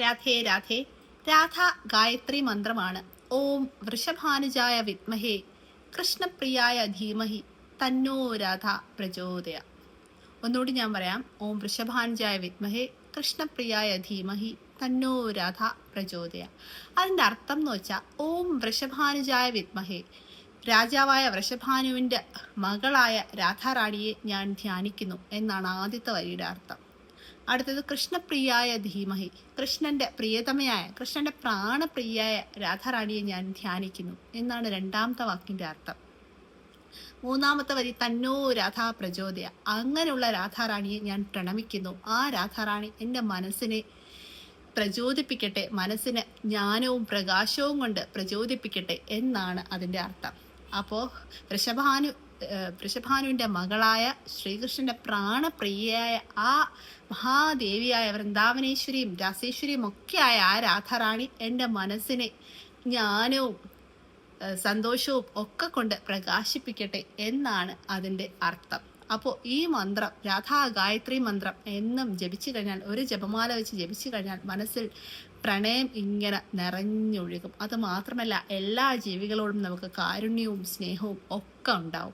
രാധേ രാധേ. രാധ ഗായത്രി മന്ത്രമാണ്. ഓം വൃഷഭാനുജായ വിത്മഹേ കൃഷ്ണപ്രിയായ ധീമഹി. തന്നോ രാധ പ്രചോദയ. ഒന്നുകൂടി ഞാൻ പറയാം. ഓം വൃഷഭാനുജായ വിത്മഹേ കൃഷ്ണപ്രിയായ ധീമഹി. തന്നോ രാധ പ്രചോദയ. അതിന്റെ അർത്ഥം എന്ന് വെച്ചാൽ ഓം വൃഷഭാനുജായ വിത്മഹേ രാജാവായ വൃഷഭാനുവിന്റെ മകളായ രാധാറാണിയെ ഞാൻ ധ്യാനിക്കുന്നു എന്നാണ് ആദ്യത്തെ വരിയുടെ അർത്ഥം. അടുത്തത് കൃഷ്ണപ്രിയായ ധീമഹി. കൃഷ്ണന്റെ പ്രിയതമയായ കൃഷ്ണന്റെ പ്രാണപ്രിയായ രാധാറാണിയെ ഞാൻ ധ്യാനിക്കുന്നു എന്നാണ് രണ്ടാമത്തെ വാക്കിന്റെ അർത്ഥം. മൂന്നാമത്തെ വരി തന്നോ രാധാ പ്രചോദയ അങ്ങനെയുള്ള രാധാറാണിയെ ഞാൻ പ്രണമിക്കുന്നു. ആ രാധാറാണി എന്റെ മനസ്സിനെ പ്രചോദിപ്പിക്കട്ടെ മനസ്സിന് ജ്ഞാനവും പ്രകാശവും കൊണ്ട് പ്രചോദിപ്പിക്കട്ടെ എന്നാണ് അതിന്റെ അർത്ഥം. അപ്പോൾ വൃഷഭാനു ഏഹ് വൃഷഭാനുവിന്റെ മകളായ ശ്രീകൃഷ്ണന്റെ പ്രാണപ്രിയയായ ആ മഹാദേവിയായ വൃന്ദാവനേശ്വരിയും രാസേശ്വരിയും ഒക്കെയായ ആ രാധാറാണി എന്റെ മനസ്സിനെ ജ്ഞാനവും സന്തോഷവും ഒക്കെ കൊണ്ട് പ്രകാശിപ്പിക്കട്ടെ എന്നാണ് അതിന്റെ അർത്ഥം. അപ്പോൾ ഈ മന്ത്രം രാധാ ഗായത്രി മന്ത്രം എന്നും ജപിച്ചു കഴിഞ്ഞാൽ ഒരു ജപമാല വെച്ച് ജപിച്ചു കഴിഞ്ഞാൽ മനസ്സിൽ പ്രണയം ഇങ്ങനെ നിറഞ്ഞൊഴുകും. അത് മാത്രമല്ല എല്ലാ ജീവികളോടും നമുക്ക് കാരുണ്യവും സ്നേഹവും ഒക്കെ ഉണ്ടാവും.